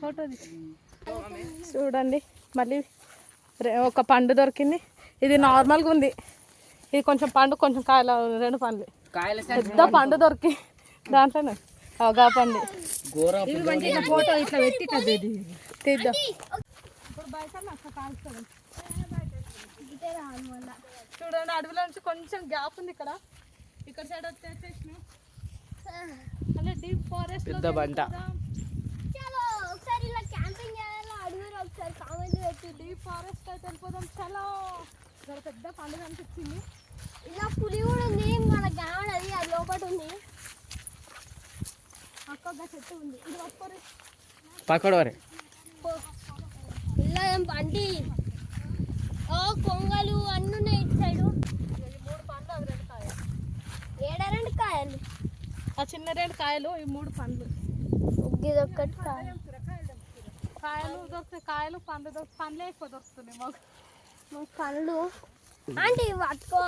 Photo చూడండి. మళ్ళీ ఒక పండు దొరికింది. ఇది నార్మల్గా ఉంది. ఇది కొంచెం పండు కొంచెం కాయలు రెండు పండ్లు. కాయల పెద్ద పండు దొరికి దాంట్లోనే. అవగా పండు. ఫోటో ఇట్లా పెట్టి తీద్దాం. చూడండి అడవిలో నుంచి కొంచెం గ్యాప్ ఉంది ఇక్కడ. ఇక్కడ సైడ్ వచ్చేసేసిన. అలా డీప్ ఫారెస్ట్ పెద్ద ఫారెస్ట్ అయితే వెళ్ళిపోదాం. చలో. ఇక్కడ పెద్ద పండుగ అనిపించింది. ఇలా పులి కూడా ఉంది. మనకు కనబడది అది లోపల ఉంది. అక్క ఒక చెట్టు ఉంది. ఇది పట్టుకోరు పక్కడోరే ఇలా ఏం బండి? ఓ కొంగలు అన్నీ ఉన్నాయి ఇటు సైడు. మూడు పండ్లు అవి రెండు కాయలు ఏడ రెండు కాయలు? ఆ చిన్న రెండు కాయలు ఈ మూడు పండ్లు. ఇది ఒక్కటి కాయ కాయలు దొరుకుతాయి కాయలు పండ్లు దొరుకు పండ్లే ఎక్కువ దొరుకుతున్నాయి మాకు. మా పండ్లు. ఆంటీ పట్టుకో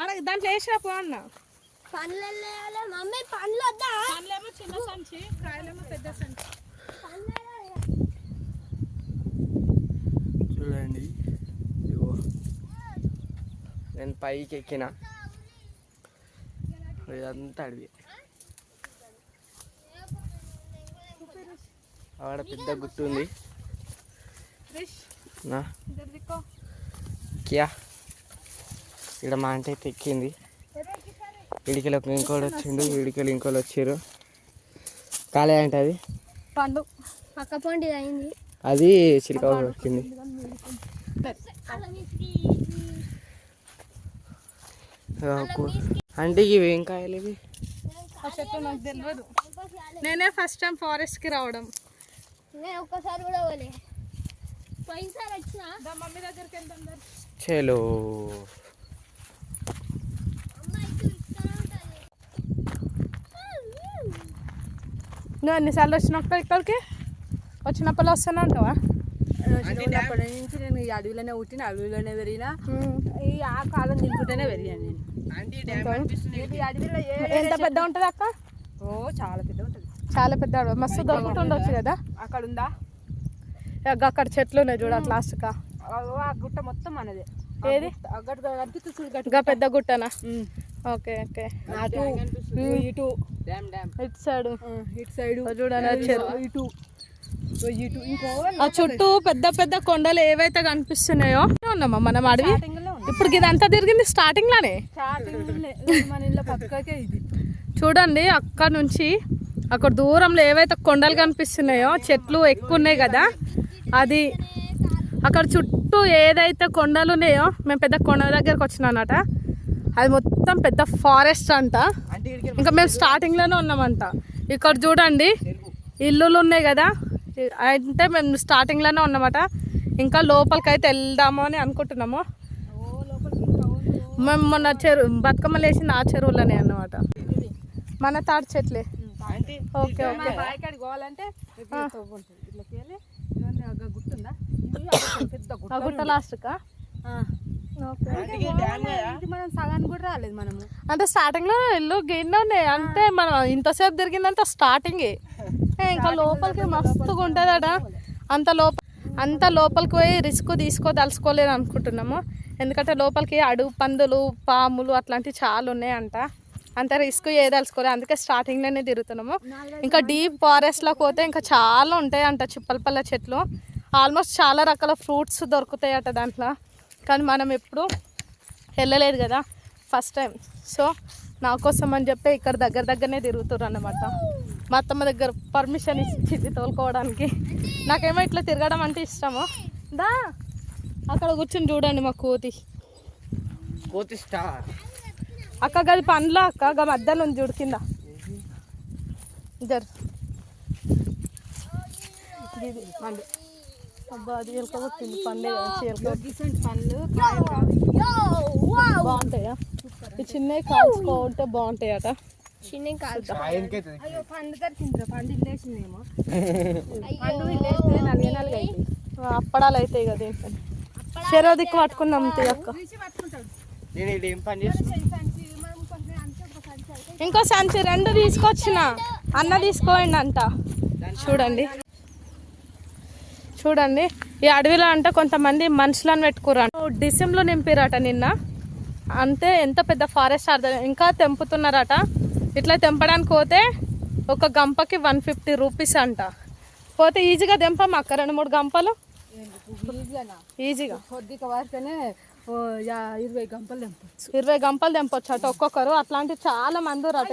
అక్కడ దాంట్లో వేసినా పోన్నా పండ్లు మమ్మీ పండ్లు వద్దా? పండ్లేమో చిన్న సంచి కాయలేమో పెద్ద సంచి. చూడండి నేను పైకి ఎక్కిన. ఇదంతా అడవి. ఆడ పెద్ద గుట్టు ఉంది. క్యా? ఇక్కడ మా అంటే అయితే ఎక్కింది. ఇడికలు ఇంకోటి వచ్చిండు ఇడికలు ఇంకోటి వచ్చారు కాలే అంటే అది? పండు. పక్క పండు అయింది. అది చిలక వచ్చింది అంటే ఇవి ఏం కాయలు ఇవి? నేనే ఫస్ట్ టైం ఫారెస్ట్కి రావడం. నేను ఒక్కసారి కూడా పోలే. పోయినసారి వచ్చిన? దా మమ్మీ దగ్గరికి వెళ్దాం. చలో. నువ్వు ఎన్నిసార్లు వచ్చినాక ఇక్కడికి? వచ్చినప్పుడు వస్తాను అంటావా? చిన్నప్పటి నుంచి నేను ఈ అడవిలోనే పుట్టిన అడవిలోనే పెరిగిన. ఈ ఆ కాలం తినుకుంటూనే పెరిగాను నేను. ఇది అడవిలో ఎంత పెద్ద ఉంటుంది అక్క? ఓ చాలా పెద్ద ఉంటుంది. చాలా పెద్ద అడవి. మస్తు దొరుకుతుండొచ్చు కదా? అక్కడ ఉందా అక్కడ చెట్లు ఉన్నాయి చూడ లాస్ట్గా ఆ గుట్ట మొత్తం మనదే. ఏది? ఇంకా పెద్ద గుట్టనా. Okay okay. అటు ఇటు. Dam dam. ఇటు సైడ్. ఇటు సైడ్. చూడండి ఇటు ఆ చుట్టూ పెద్ద పెద్ద కొండలు ఏవైతే కనిపిస్తున్నాయో ఉన్నామా? మనం అడవి ఇప్పుడు ఇదంతా తిరిగింది స్టార్టింగ్లోనే? స్టార్టింగ్ మన ఇళ్ళ పక్కకే ఇది. చూడండి అక్కడ నుంచి అక్కడ దూరంలో ఏవైతే కొండలు కనిపిస్తున్నాయో చెట్లు ఎక్కువ ఉన్నాయి కదా అది అక్కడ చుట్టూ ఏదైతే కొండలు ఉన్నాయో మేము పెద్ద కొండ దగ్గరకు వచ్చినానట అది మొత్తం పెద్ద ఫారెస్ట్ అంట. ఇంకా మేము స్టార్టింగ్లోనే ఉన్నామంట. ఇక్కడ చూడండి ఇల్లులు ఉన్నాయి కదా అంటే మేము స్టార్టింగ్లోనే ఉన్నామట. ఇంకా లోపలికి అయితే వెళ్దాము అని అనుకుంటున్నాము. మేము మొన్న చెరువు బతుకమ్మ లేచింది ఆ చెరువులోనే అన్నమాట. మన తాటి చెట్లే. Okay okay. బాయికాడికి పోవాలంటే వెళ్ళి పెద్ద గుట్ట లాస్ట్కా? అంటే డ్యామ్ కదా. ఇది మనం సగానికి కూడా రాలేదు మనము. అంటే స్టార్టింగ్లో ఇల్లు గిన్నె ఉన్నాయి. అంటే మనం ఇంతసేపు తిరిగిందంటే స్టార్టింగే ఏ, ఇంకా లోపలికి మస్తుగా ఉంటుందట. అంత లోపల అంత లోపలికి పోయి రిస్క్ తీసుకోదలుచుకోలేదు అనుకుంటున్నాము ఎందుకంటే లోపలికి అడుగు పందులు పాములు అట్లాంటివి చాలా ఉన్నాయంట. అంత రిస్క్ ఏదలుచుకోలేదు అందుకే స్టార్టింగ్లోనే తిరుగుతున్నాము. ఇంకా డీప్ ఫారెస్ట్లోకి పోతే ఇంకా చాలా ఉంటాయి అంట చిప్పలపల్ల చెట్లు. ఆల్మోస్ట్ చాలా రకాల ఫ్రూట్స్ దొరుకుతాయట దాంట్లో. కానీ మనం ఎప్పుడు వెళ్ళలేదు కదా ఫస్ట్ టైం సో నా కోసం అని చెప్పి ఇక్కడ దగ్గర దగ్గరనే తిరుగుతారు అన్నమాట మా అత్తమ్మ దగ్గర పర్మిషన్ ఇచ్చింది తోలుకోవడానికి. నాకేమో ఇట్లా తిరగడం అంటే ఇష్టము. దా అక్కడ కూర్చొని చూడండి మా కోతి. కోతి స్టార్ అక్క గది పండ్ల అక్క? గా మధ్యలో ఉంది చూడు కింద. జరు ఇది పండు. అబ్బా అది ఎలకొట్టింది పండే ఎలకొ రీసెంట్ పండ్లు బాగుంటాయా? ఈ చిన్నవి కాల్చుకుంటే బాగుంటాయట. చిన్న కాదు ఆయనకైతే అయ్యో పండు దొరికిందిరా. పండు ఇల్లేసిందేమో. అయ్యో. పండు ఇల్లేస్తే నలుగు నాలుగు అయితే అప్పడాలు అవుతాయి కదా చెరవ దిక్కు పట్టుకున్నాం తీ అక్క. నేను ఏం పని చేస్తున్నా సంచి మనం కొంచెం అంతే ఒక సంచి అయితే ఇంకో సంచి రెండు తీసుకొచ్చిన. అన్న తీసుకోండి అంట చూడండి. చూడండి. ఈ అడవిలో అంటే కొంతమంది మనుషులను పెట్టుకురంట డిసెంలో నింపిరట నిన్న. అంతే ఎంత పెద్ద ఫారెస్ట్ అర్థం ఇంకా తెంపుతున్నారట. ఇట్లా తెంపడానికి పోతే ఒక గంపకి వన్ ఫిఫ్టీ రూపీస్ అంట. పోతే ఈజీగా తెంపం అక్క రెండు మూడు గంపలు? ఈజీగా. కొద్దిగా యా ఇరవై గంపలు తెంపొచ్చు. ఇరవై గంపలు తెంపొచ్చు అట ఒక్కొక్కరు. అట్లాంటి చాలా మంది రట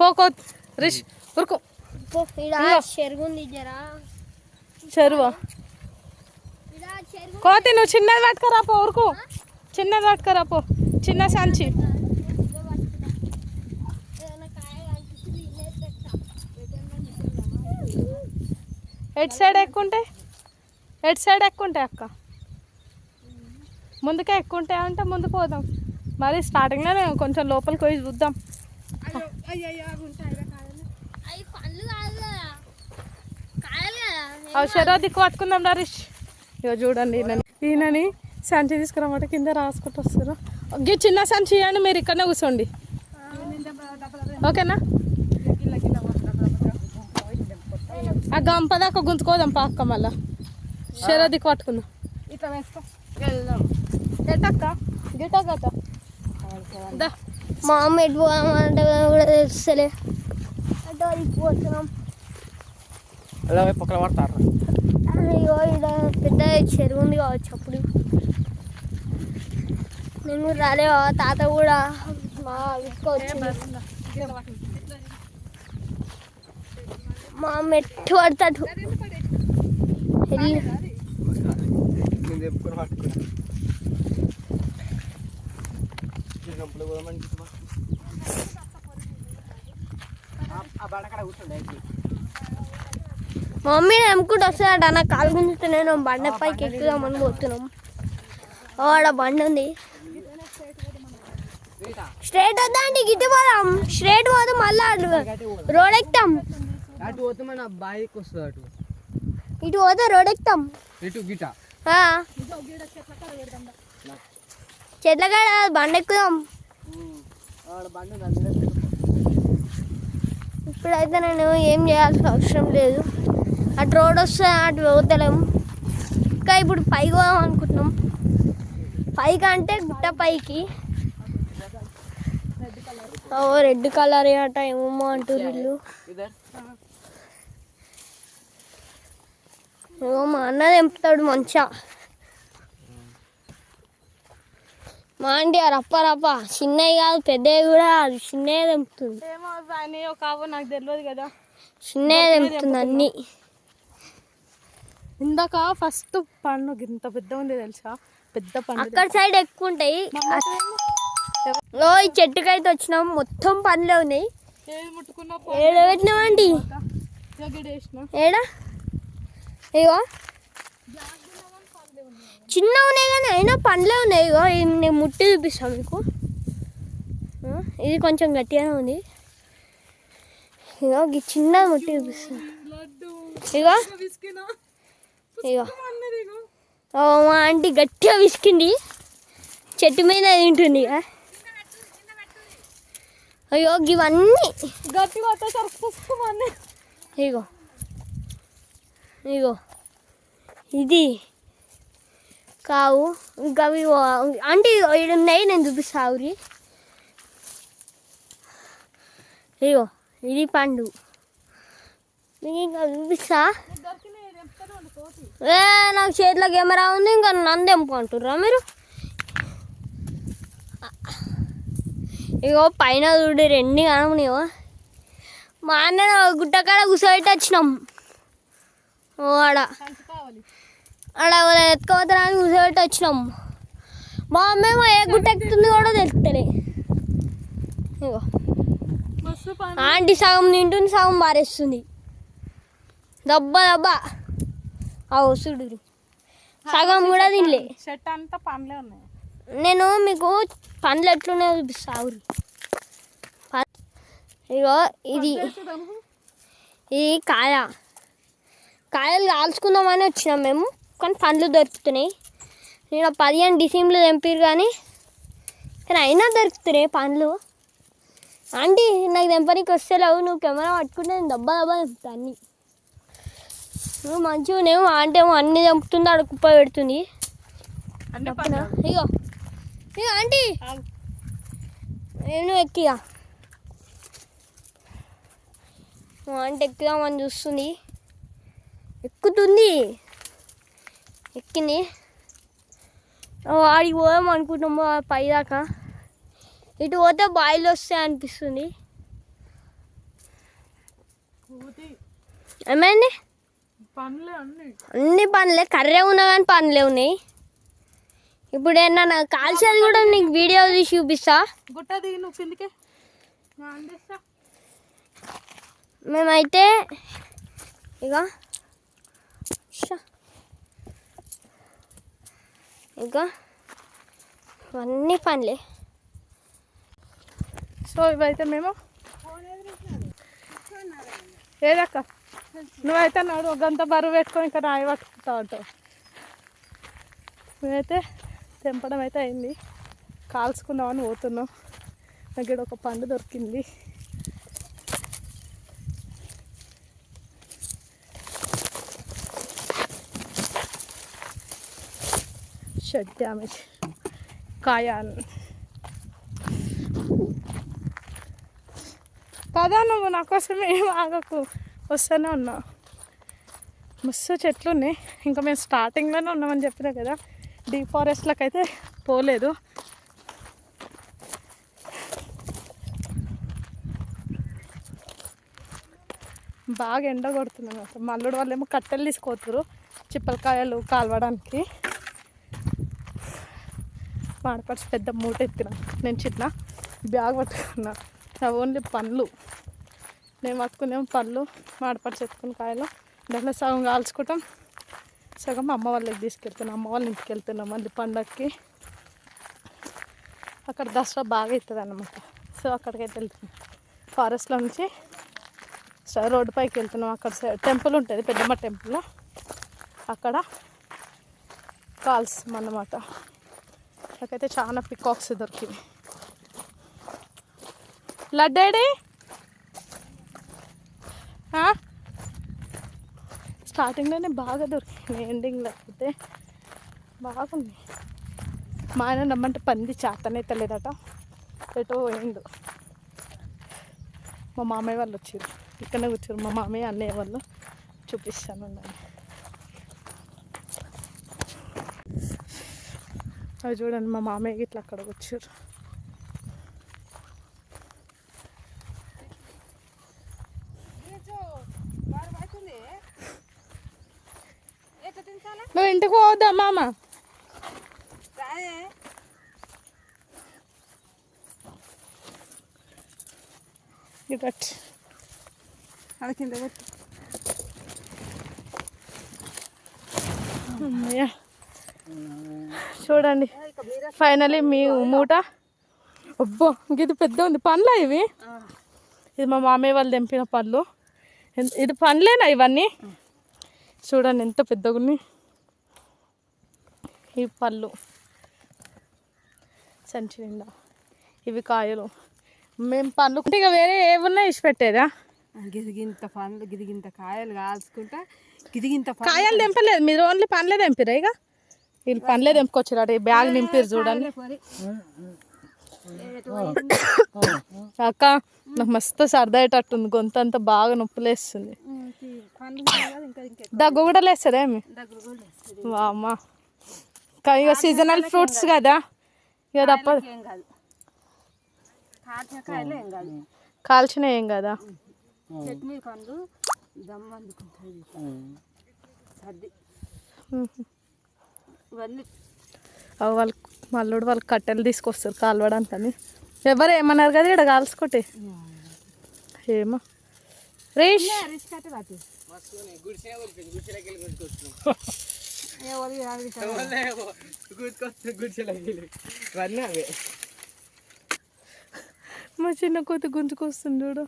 పోకో రిష్ ఉరుకు. చెరువు కోతి నువ్వు చిన్నది పట్టుకరా పో ఊరుకు చిన్నది పట్టుకరా పో. చిన్న సంచి. ఎటు సైడ్ ఎక్కుంటాయి ఎటు సైడ్ ఎక్కుంటాయి అక్క? ముందుకే ఎక్కుంటాయి అంటే ముందుకు పోదాం. మరి స్టార్టింగ్లోనే కొంచెం లోపలికి పోయి చూద్దాం. అవసరం దిక్కు పట్టుకుందాం రా రిష్. ఇక చూడండి ఈయనని. ఈయనని సంచి తీసుకురమ్మంటే కింద రాసుకుంటూ వస్తారు. గీ చిన్న సంచి ఇవ్వండి మీరు ఇక్కడనే కూర్చోండి. ఓకేనా? ఆ గంప దాకా గుంజుకోదాం పాక్క మళ్ళా. షెర దిక్కు పట్టుకుందాం. ఇట్లా వేసుకో. వెళ్దాం. దా. మా అమ్మ ఎటు పోదామంటే కూడా తెలుస్తలే. అటు వెళ్ళిపోతున్నాం అలా పక్కన పడతారు? అయ్యో ఇక్కడ పెద్ద చెరువు ఉంది కావచ్చు అప్పుడు. నేను రాలే తాత కూడా మా వచ్చింది మా అమ్మ ఎట్టు పడతాడు? మమ్మీ నమ్ముకుంటూ వస్తాడట నా కాలు గుంజితే నేను బండ పైకి ఎక్కుదామని పోతున్నాం. ఓ, ఆడ బండి ఉంది. స్ట్రైట్ వద్దా అండి గిట్టి పోదాం. స్ట్రైట్ పోదాం మళ్ళా రోడ్ ఎక్కుతాం. అటు పోతే మన బాయికి వస్తుంది అటు. ఇటు పోతే రోడ్ ఎక్కుతాం. ఇటు గిట. ఆ. చెట్ల కాడ బండ ఎక్కుదాం. ఇప్పుడైతే నేను ఏం చేయాల్సిన అవసరం లేదు. అటు రోడ్ వస్తే అటు పోతలేము ఇంకా ఇప్పుడు పైకి పోదాం అనుకుంటున్నాం. పైకి అంటే గుట్ట పైకి. ఓ రెడ్ కలర్ అట ఏమో అంటారు వీళ్ళు ఇద్దరు ఏమో మా అన్న తెంపుతాడు మంచిగా. మా ఆ రప్ప రప్ప. చిన్నవి కాదు పెద్దవి కూడా కాదు. చిన్నవి తెంపుతుంది. ఏమో అని ఒక ఆవు నాకు తెలియదు కదా. చిన్నవి తెంపుతుంది అన్నీ. ఇందాక ఫస్ట్ పండు ఇంత పెద్ద ఉంది తెలుసా? పెద్ద పండు అక్కడ సైడ్ ఎక్కువ ఉంటాయి. ఓ ఈ చెట్టుకైతే వచ్చినాం. మొత్తం పండ్లే ఉన్నాయి. ఏడ పెట్టినామండి ఏడా? ఇగో. చిన్న ఉన్నాయి కానీ అయినా పండ్లే ఉన్నాయి ఇగో. నేను ముట్టి చూపిస్తాను మీకు. ఇది కొంచెం గట్టిగానే ఉంది. ఇగో ఈ చిన్న ముట్టి చూపిస్తాను ఇగో. ఇగో. ఓ మా ఆంటీ గట్టిగా విసికింది. చెట్టు మీద తింటుంది. ఇక. అయ్యో ఇవన్నీ. ఇగో. ఇగో. ఇది కావు. ఇంకా అవి అంటే ఇవి ఈడ ఉన్నాయి నేను చూపిస్తా ఇగో ఇది పండు. మీకు ఇంకా చూపిస్తా. ఏ నాకు చేతిలో కెమెరా ఉంది ఇంకా నన్ను తెంపుకుంటుర్రా మీరు? ఇగో పైన చూడు రెండు కనమనివో మా అన్న గుట్టకాడ కూర్చోబెట్టి వచ్చినాం. ఆడ ఆడ ఎత్తుకోవద్దని కూర్చోబెట్టి వచ్చినాం. మా అమ్మేమో ఏ గుట్ట ఎక్కుతుంది కూడా తెలుస్తలే ఇగో. ఆంటీ సగం తింటుంది సగం పారేస్తుంది. దబ్బా దబ్బా. ఆ వస్తుడు సగం కూడా తినలే. చెట్టు అంతా పండ్లే ఉన్నాయి. నేను మీకు పండ్లు ఎట్లున్నాయో చూపిస్తా ఊరి ఇగో ఇది ఇది కాయ. కాయలు కాల్చుకుందామని వచ్చినాం మేము కానీ పండ్లు దొరుకుతున్నాయి. నేను పదిహేను డిసెంబర్లు తెంపారు కానీ కానీ అయినా దొరుకుతున్నాయి పండ్లు. ఆంటీ నాకు తెంపనికి వస్తలేవు నువ్వు కెమెరా పట్టుకుంటే నేను దబ్బా దబ్బా తెంపుతా అన్ని. నువ్వు మంచిగా నేమో అంటే ఏమో అన్ని చంపుతుంది ఆడ కుప్ప పెడుతుంది? ఇగో. ఇగో ఆంటీ. నేను ఎక్కిగా ఆంటీ ఎక్కుదామని చూస్తుంది. ఎక్కుతుంది. ఎక్కింది. వాడికి పోదాం అనుకుంటాము ఆ పై దాకా. ఇటు పోతే బాయిలు వస్తాయి అనిపిస్తుంది. ఏమైంది? అన్ని. పనులే కర్రే ఉన్నా కానీ పనులే ఉన్నాయి. ఇప్పుడు ఏంటన్నా కాల్చేది కూడా నీకు వీడియో తీసి చూపిస్తా. గుట్ట దిగి నువ్వు కిందికే. మేమైతే ఇక. ఇంకా ఇవన్నీ పనులే సో ఇవైతే మేము ఏదక్క నువ్వైతే నాడు ఒక బరువు పెట్టుకొని ఇంకా నాయి పట్టుకుంటా ఉంటావు మేమైతే తెంపడం అయితే అయింది కాల్చుకుందామని పోతున్నాం నాకు ఇక్కడ ఒక పండు దొరికింది షట్ డ్యామేజ్. కాయ పదా నువ్వు నా కోసం ఏం ఆగకు. వస్తూనే ఉన్నా. మస్తు చెట్లు ఉన్నాయి. ఇంకా మేము స్టార్టింగ్లోనే ఉన్నామని చెప్పినా కదా. డీ ఫారెస్ట్లకు అయితే పోలేదు. బాగా ఎండ కొడుతున్నాను అసలు మల్లుడు వాళ్ళు ఏమో కట్టెలు తీసుకోతురు చిప్పలకాయలు కాలవడానికి. మాడపడిచి పెద్ద మూట ఎత్తిన. నేను చిన్న బ్యాగ్ పట్టుకున్నా. నా ఓన్లీ పండ్లు. నేను పట్టుకునేమో పళ్ళు మాడపడిచి ఎత్తుకుని కాయలు. దాంట్లో సగం కాల్చుకుంటాం. సగం అమ్మ వాళ్ళకి తీసుకెళ్తున్నాం. అమ్మ వాళ్ళ ఇంటికి వెళ్తున్నాం. మళ్ళీ పండగకి అక్కడ దసరా బాగా అవుతుంది అనమాట సో అక్కడికైతే వెళ్తున్నాం. ఫారెస్ట్లో నుంచి రోడ్డు పైకి వెళ్తున్నాం. అక్కడ సైడ్ టెంపుల్ ఉంటుంది. పెద్దమ్మ టెంపుల్ అక్కడ కాల్స్ అన్నమాట. నాకైతే చాలా పికాక్స్ దొరికింది లడ్డాడి స్టార్టింగ్లోనే బాగా దొరికింది ఎండింగ్ లేకపోతే బాగుంది మా ఆయన నమ్మంటే పంది చేతనైతే లేదట ఎటో పోయిండు. మా మామయ్య వాళ్ళు వచ్చారు ఇక్కడనే కూర్చోరు మా మామయ్య అన్నయ్య వాళ్ళు చూపిస్తాను అవి చూడండి మా మామయ్య ఇట్లా అక్కడ వచ్చారు. నువ్వు ఇంటికి పోవద్దా మామ? అది కింద పెట్టు. అమ్మయ్య. చూడండి. ఫైనలీ మీ మూట. అబ్బో ఇది పెద్ద ఉంది. పండ్లా ఇవి? ఇది మా మామయ్య వాళ్ళు తెంపిన పళ్ళు ఇది పండ్లేనా ఇవన్నీ? చూడండి ఎంత పెద్దగా ఉన్నాయి. ఈ పళ్ళు సంచి నిండా. ఇవి కాయలు. మేము పండ్లు ఇక వేరే ఏమున్నా ఇచ్చి పెట్టేదా? గిదిగింత పండ్లు గిదిగింత కాయలు కాల్చుకుంటా గిదిగింత కాయలు తెంపలేదు. మీరు ఓన్లీ పండ్లే తెంపిరా ఇక? వీళ్ళు పండ్లే తెంపుకొచ్చారు అటు బ్యాగ్ నింపారు చూడండి. అక్క నాకు మస్తు సరదా అయ్యేటట్టుంది గొంతు అంతా బాగా నొప్పులేస్తుంది. దగ్గు కూడా లేస్తుందా ఏమి. వామ్మా. కానీ ఇక సీజనల్ ఫ్రూట్స్ కదా. ఇక తప్పదు. కాల్చిన ఏం కదా? చట్నీ దమ్ము అందుకుంటుంది. సర్ది ఇవన్నీ. అవి వాళ్ళు మల్లుడు వాళ్ళు కట్టెలు తీసుకొస్తారు కాలవడానికి అని ఎవరు ఏమన్నారు కదా ఇక్కడ కాల్చుకోటే? ఏమో. రేష్. మా చిన్న కొద్ది గుంజుకొస్తుంది చూడు.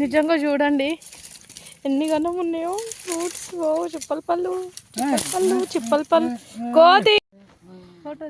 నిజంగా చూడండి. ఎన్ని గనం ఉన్నాయో? ఫ్రూట్స్ ఓ చిప్పల పళ్ళు చిప్పల పళ్ళు చిప్పల పళ్ళు. కోతి. ఫోటో